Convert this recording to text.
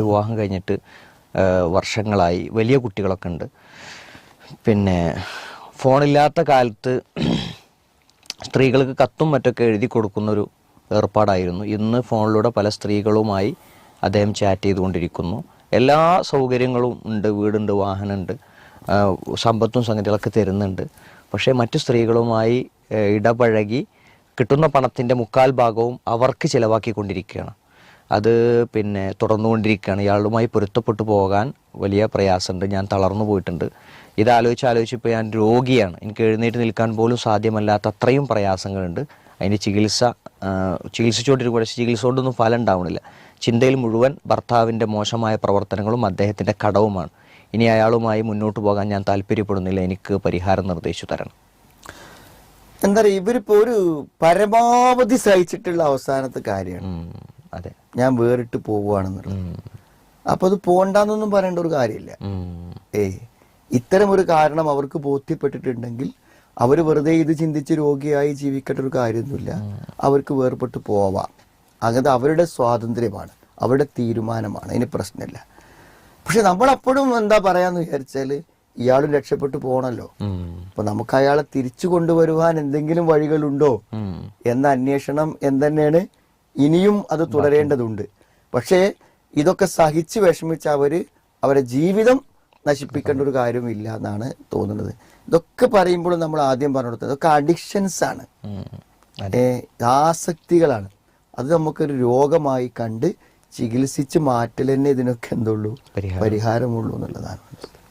വിവാഹം കഴിഞ്ഞിട്ട് വർഷങ്ങളായി. വലിയ കുട്ടികളൊക്കെ ഉണ്ട്. പിന്നെ ഫോണില്ലാത്ത കാലത്ത് സ്ത്രീകൾക്ക് കത്തും മറ്റൊക്കെ എഴുതി കൊടുക്കുന്നൊരു ഏർപ്പാടായിരുന്നു. ഇന്ന് ഫോണിലൂടെ പല സ്ത്രീകളുമായി അദ്ദേഹം ചാറ്റ് ചെയ്തുകൊണ്ടിരിക്കുന്നു. എല്ലാ സൗകര്യങ്ങളും ഉണ്ട് വീടുണ്ട് വാഹനമുണ്ട് സമ്പത്തും സംഗതികളൊക്കെ തരുന്നുണ്ട്. പക്ഷേ മറ്റു സ്ത്രീകളുമായി ഇടപഴകി കിട്ടുന്ന പണത്തിന്റെ മുക്കാൽ ഭാഗവും അവർക്ക് ചിലവാക്കിക്കൊണ്ടിരിക്കുകയാണ്. അത് പിന്നെ തുടർന്നുകൊണ്ടിരിക്കുകയാണ്. ഇയാളുമായി പൊരുത്തപ്പെട്ടു പോകാൻ വലിയ പ്രയാസമുണ്ട്. ഞാൻ തളർന്നു പോയിട്ടുണ്ട്. ഇത് ആലോചിച്ച് ആലോചിച്ച് ഇപ്പോൾ ഞാൻ രോഗിയാണ്. എനിക്ക് എഴുന്നേറ്റ് നിൽക്കാൻ പോലും സാധ്യമല്ലാത്ത അത്രയും പ്രയാസങ്ങളുണ്ട്. അതിന് ചികിത്സ ചികിത്സിച്ചുകൊണ്ടിരിക്കുക പക്ഷേ ചികിത്സ കൊണ്ടൊന്നും ഫലം ഉണ്ടാവണില്ല. ചിന്തയിൽ മുഴുവൻ ഭർത്താവിന്റെ മോശമായ പ്രവർത്തനങ്ങളും അദ്ദേഹത്തിന്റെ കടവുമാണ്. ഇനി അയാളുമായി മുന്നോട്ട് പോകാൻ ഞാൻ താല്പര്യപ്പെടുന്നില്ല. എനിക്ക് പരിഹാരം നിർദ്ദേശിച്ചു തരണം. എന്താ പറയുക ഇവരിപ്പോ ഒരു പരമാവധി സഹിച്ചിട്ടുള്ള അവസാനത്തെ കാര്യമാണ്. അതെ. ഞാൻ വേറിട്ട് പോവുകയാണെന്നുള്ളത്. അപ്പൊ അത് പോണ്ടെന്നൊന്നും പറയേണ്ട ഒരു കാര്യമില്ല. ഏ ഇത്തരം ഒരു കാരണം അവർക്ക് ബോധ്യപ്പെട്ടിട്ടുണ്ടെങ്കിൽ അവർ വെറുതെ ഇത് ചിന്തിച്ച് രോഗിയായി ജീവിക്കേണ്ട ഒരു കാര്യമൊന്നുമില്ല. അവർക്ക് വേർപെട്ട് പോവാം. അങ്ങനത്തെ അവരുടെ സ്വാതന്ത്ര്യമാണ്. അവരുടെ തീരുമാനമാണ്. അതിന് പ്രശ്നമില്ല. പക്ഷെ നമ്മളപ്പോഴും എന്താ പറയാന്ന് വിചാരിച്ചാൽ ഇയാളും രക്ഷപ്പെട്ടു പോകണല്ലോ അപ്പൊ നമുക്ക് അയാളെ തിരിച്ചു കൊണ്ടുവരുവാൻ എന്തെങ്കിലും വഴികളുണ്ടോ? എന്ന അന്വേഷണം എന്തെന്നെയാണ് ഇനിയും അത് തുടരേണ്ടതുണ്ട്. പക്ഷേ ഇതൊക്കെ സഹിച്ച് വിഷമിച്ച അവർ അവരെ ജീവിതം നശിപ്പിക്കേണ്ട ഒരു കാര്യമില്ല എന്നാണ് തോന്നുന്നത്. ഇതൊക്കെ പറയുമ്പോൾ നമ്മൾ ആദ്യം പറഞ്ഞു കൊടുത്തത് ഇതൊക്കെ അഡിക്ഷൻസ് ആണ്. ആസക്തികളാണ് അത്. നമുക്കൊരു രോഗമായി കണ്ട് ചികിത്സിച്ച് മാറ്റൽ തന്നെ ഇതിനൊക്കെ എന്തുള്ളൂ? പരിഹാരമുള്ളൂ എന്നുള്ളതാണ്.